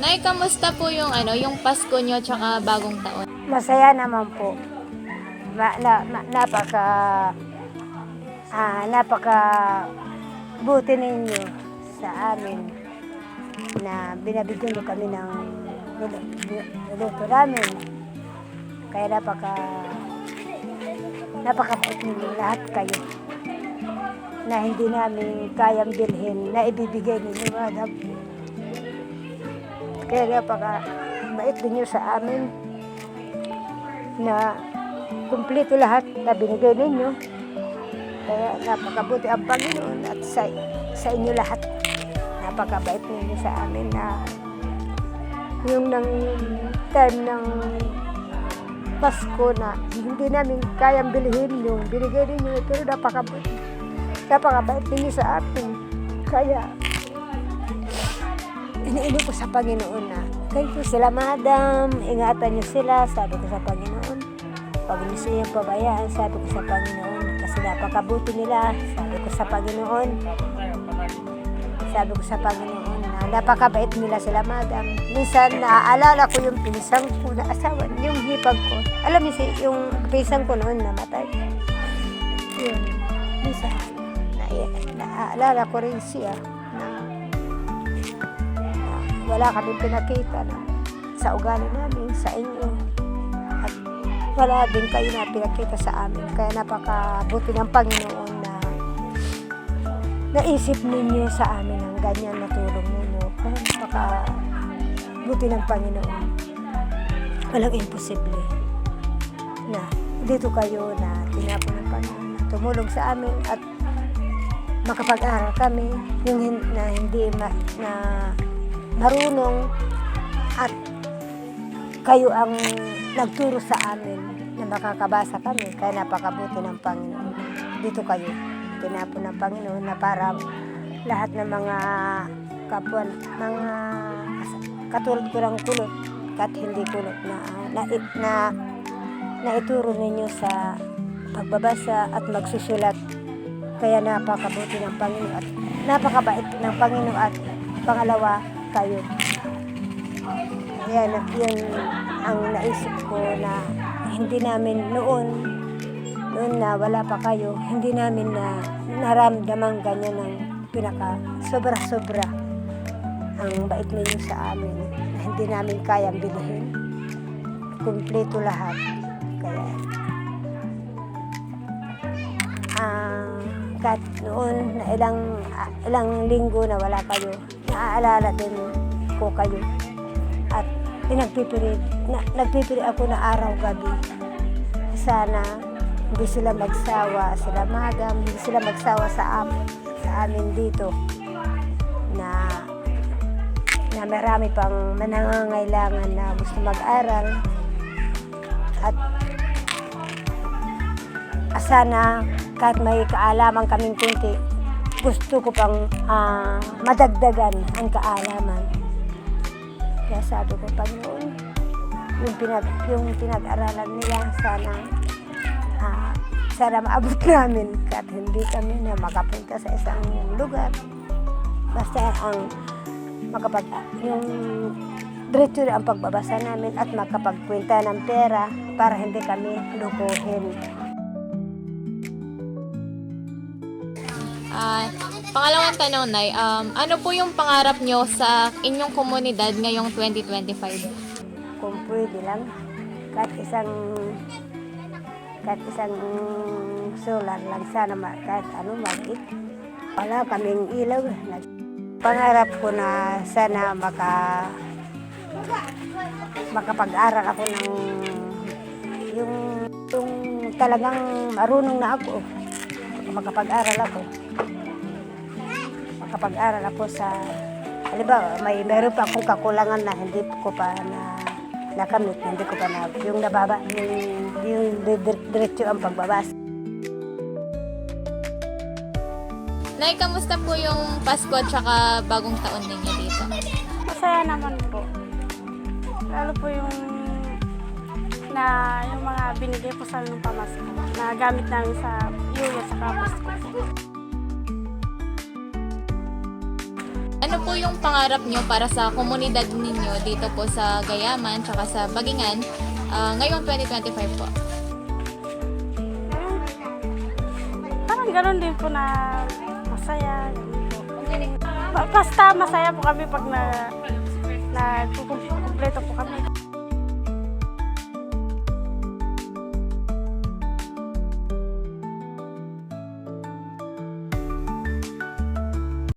Nay, kamusta po yung ano, yung Pasko nyo tsaka bagong taon? Masaya naman po. Ma, na, ma- napaka ah, napaka buti ninyo sa amin na binabigyan niyo kami ng niluto namin. Kaya napaka napakabait ninyo lahat kayo na hindi namin kayang bilhin na ibibigay ninyo, madam. Kaya napaka bait ninyo sa amin na kumpleto lahat na binigay ninyo. Kaya napakabuti ang Panginoon at sa, sa inyo lahat. Napakabait ninyo sa amin na yung nang time ng Pasko na hindi namin kayang bilhin yung binigay ninyo pero napakabuti. Napakabait ninyo sa amin. Kaya iniino ko sa Panginoon na kayo sila madam, ingatan niyo sila, sabi ko sa Panginoon. Pag niyo siya pabayaan, sabi ko sa Panginoon, kasi napakabuti nila, sabi ko sa Panginoon. Sabi ko sa Panginoon na napakabait nila sila madam. Minsan naaalala ko yung pinsang ko na asawa, yung hipag ko. Alam niyo yung pinsang ko noon namatay. Yun, minsan, na, naaalala ko rin siya wala kami pinakita na sa ugali namin, sa inyo. At wala din kayo na pinakita sa amin. Kaya napakabuti ng Panginoon na naisip ninyo sa amin ang ganyan na tulong ninyo. Kaya napakabuti ng Panginoon. Walang imposible na dito kayo na tinapon ng Panginoon na tumulong sa amin at makapag-aral kami yung na hindi ma, na marunong at kayo ang nagturo sa amin na makakabasa kami kaya napakabuti ng Panginoon. Dito kayo tinapon ng Panginoon na para lahat ng mga kapwa mga katulad ko ng kulot kat hindi kulot na na, na naituro ninyo sa pagbabasa at magsusulat. Kaya napakabuti ng Panginoon at napakabait ng Panginoon at pangalawa kayo. Yan, yun ang naisip ko na hindi namin noon, noon na wala pa kayo, hindi namin na naramdaman ganyan ng pinaka sobra-sobra ang bait ninyo sa amin na hindi namin kayang bilhin. Kumpleto lahat. Kaya ah kahit noon na ilang ah, ilang linggo na wala kayo, naaalala din ko kayo. At pinagpipilit, na, nagpipilit ako na araw-gabi. Sana hindi sila magsawa, sila madam, hindi sila magsawa sa amin, sa amin dito na na marami pang manangangailangan na gusto mag-aral at sana kahit may kaalaman kaming kunti, gusto ko pang ah, madagdagan ang kaalaman. Kaya sabi ko, Panginoon, yung, pinag, yung pinag-aralan nila, sana ah, sana maabot namin kahit hindi kami na makapunta sa isang lugar. Basta ang makapag, yung diretso ang pagbabasa namin at makapagkwenta ng pera para hindi kami lukuhin. Ah, pangalawang tanong, Nay, um, ano po yung pangarap nyo sa inyong komunidad ngayong 2025? kung pwede lang, kahit isang kahit isang solar lang sana ma, kahit ano magit. Wala kaming ilaw. Pangarap ko na sana maka makapag-aral ako ng yung yung talagang marunong na ako. Makapag-aral ako. Makapag-aral ako sa halimbawa may meron pa akong kakulangan na hindi ko pa na nakamit, hindi ko pa na yung nababa, yung, yung dir- diretso ang pagbabasa. Nay, kamusta po yung Pasko at saka bagong taon ninyo dito? Masaya naman po. Lalo po yung na yung binigay po sa amin ng pamasko na gamit namin sa Yuya sa Pasko po. Ano po yung pangarap nyo para sa komunidad ninyo dito po sa Gayaman tsaka sa Bagingan ah, ngayong 2025 po? Parang ganun din po na masaya. Basta masaya po kami pag na nagkukumpleto po kami.